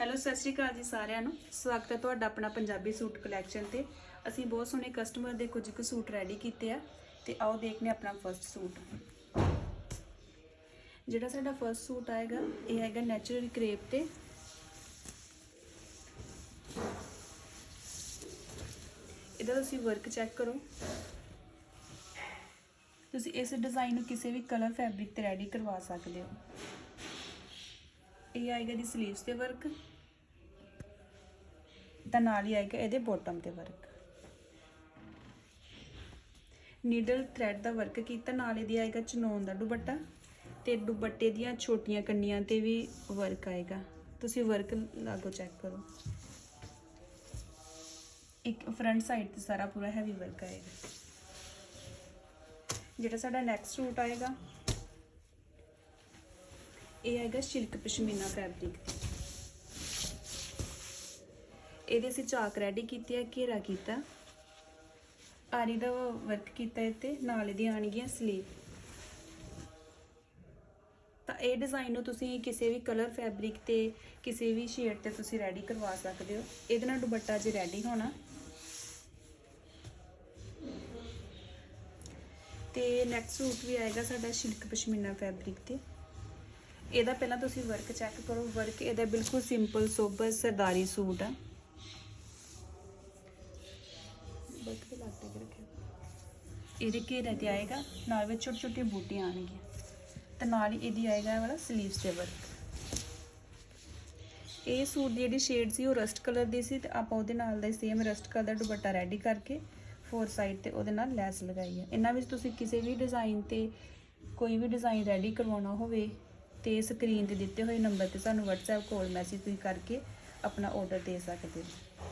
Hello, ਸਤਿ ਸ਼੍ਰੀ ਅਕਾਲ ਜੀ ਸਾਰਿਆਂ ਨੂੰ। ਸਵਾਗਤ ਹੈ ਤੁਹਾਡਾ ਆਪਣਾ ਪੰਜਾਬੀ ਸੂਟ ਕਲੈਕਸ਼ਨ ਤੇ। ਅਸੀਂ ਬਹੁਤ ਸੋਹਣੇ ਕਸਟਮਰ ਦੇ ਕੁਝ ਕੁ ਸੂਟ ਰੈਡੀ ਕੀਤੇ ਆ ਤੇ ਆਓ ਦੇਖਨੇ ਹਾਂ ਆਪਣਾ ਫਰਸਟ ਸੂਟ। ਜਿਹੜਾ ਸਾਡਾ ਫਰਸਟ ਸੂਟ ਆਏਗਾ, ਇਹ ਹੈਗਾ ਨੈਚੁਰਲ ਕ੍ਰੇਪ ਤੇ। ਇਹਦਾ ਤੁਸੀਂ ਵਰਕ ਚੈੱਕ ਕਰੋ। ਤੁਸੀਂ ਇਸ ਡਿਜ਼ਾਈਨ ਨੂੰ ਕਿਸੇ ਵੀ ਕਲਰ ਫੈਬਰਿਕ ਤੇ ਰੈਡੀ ਕਰਵਾ ਸਕਦੇ ਹੋ। ਇਹ ਆਏਗਾ ਦੀ 슬ੀਵਸ ਤੇ ਵਰਕ ਤਾਂ ਨਾਲ ਹੀ ਆਏਗਾ ਇਹਦੇ ਬੋਟਮ ਤੇ ਵਰਕ ਨੀਡਲ ਥ੍ਰੈਡ ਦਾ ਵਰਕ ਕੀਤਾ, ਨਾਲ ਇਹਦੀ ਆਏਗਾ ਚਨੋਨ ਦਾ ਦੁਪੱਟਾ ਤੇ ਦੁਪੱਟੇ ਦੀਆਂ ਛੋਟੀਆਂ ਕੰਨੀਆਂ ਤੇ ਵੀ ਵਰਕ ਆਏਗਾ। ਤੁਸੀਂ ਵਰਕ ਲਾਗੋ ਚੈੱਕ ਕਰੋ। ਇੱਕ ਫਰੰਟ ਸਾਈਡ ਤੇ ਸਾਰਾ ਪੂਰਾ ਹੈਵੀ ਵਰਕ ਆਏਗਾ। ਜਿਹੜਾ ਸਾਡਾ ਨੈਕਸਟ ਸੂਟ ਆਏਗਾ ਇਹ ਹੈਗਾ ਸਿਲਕ ਪਸ਼ਮੀਨਾ ਫੈਬਰਿਕ ਇਹਦੇ ਅਸੀਂ ਚਾਕ ਰੈਡੀ ਕੀਤੀ ਹੈ, ਘੇਰਾ ਕੀਤਾ। ਆਰੀ ਦਾ ਵਰਕ ਕੀਤਾ ਇੱਥੇ, ਨਾਲ ਇਹਦੀ ਆਣਗੀਆਂ ਸਲੀਵ ਤਾਂ ਇਹ ਡਿਜ਼ਾਈਨ ਨੂੰ ਤੁਸੀਂ ਕਿਸੇ ਵੀ ਕਲਰ ਫੈਬਰਿਕ ਤੇ, ਕਿਸੇ ਵੀ ਸ਼ੇਡ ਤੇ ਤੁਸੀਂ ਰੈਡੀ ਕਰਵਾ ਸਕਦੇ ਹੋ। ਇਹਦੇ ਨਾਲ ਦੁਪੱਟਾ ਜੇ ਰੈਡੀ ਹੋਣਾ। ਤੇ ਨੈਕਸਟ ਸੂਟ ਵੀ ਆਏਗਾ ਸਾਡਾ ਸਿਲਕ ਪਸ਼ਮੀਨਾ ਫੈਬਰਿਕ ਤੇ। ਇਹਦਾ ਪਹਿਲਾਂ ਤੁਸੀਂ ਵਰਕ ਚੈੱਕ ਕਰੋ। ਵਰਕ ਇਹਦਾ ਬਿਲਕੁਲ ਸਿੰਪਲ ਸੋਬਰ, ਸਰਦਾਰੀ ਸੂਟ ਆ। ਇਹਦੇ ਘੇਰੇ ਤੇ ਆਏਗਾ, ਨਾਲ ਵਿੱਚ ਛੋਟੀ ਛੋਟੀ ਬੂਟੀਆਂ ਆਣਗੀਆਂ ਤੇ ਨਾਲ ਹੀ ਇਹਦੀ ਆਏਗਾ ਇਹ ਵਾਲਾ 슬ੀਵਸ ਤੇ ਵਰਕ ਇਹ ਸੂਟ ਦੀ ਜਿਹੜੀ ਸ਼ੇਡ ਸੀ ਉਹ ਰਸਟ ਕਲਰ ਦੀ ਸੀ ਤੇ ਆਪਾਂ ਉਹਦੇ ਨਾਲ ਦਾ ਸੇਮ ਰਸਟ ਕਲਰ ਦਾ ਦੁਪੱਟਾ ਰੈਡੀ ਕਰਕੇ ਫੋਰ ਸਾਈਡ ਤੇ ਉਹਦੇ ਨਾਲ ਲੈਸ ਲਗਾਈ ਹੈ ਇਹਨਾਂ ਵਿੱਚ ਤੁਸੀਂ ਕਿਸੇ ਵੀ ਡਿਜ਼ਾਈਨ ਤੇ ਕੋਈ ਵੀ ਡਿਜ਼ਾਈਨ ਰੈਡੀ ਕਰਵਾਉਣਾ ਹੋਵੇ ਤੇ ਸਕਰੀਨ ਤੇ ਦਿੱਤੇ ਹੋਏ ਨੰਬਰ ਤੇ ਸਾਨੂੰ WhatsApp ਕਾਲ ਮੈਸੇਜ ਤੁਸੀਂ ਕਰਕੇ ਆਪਣਾ ਆਰਡਰ ਦੇ ਸਕਦੇ ਹੋ।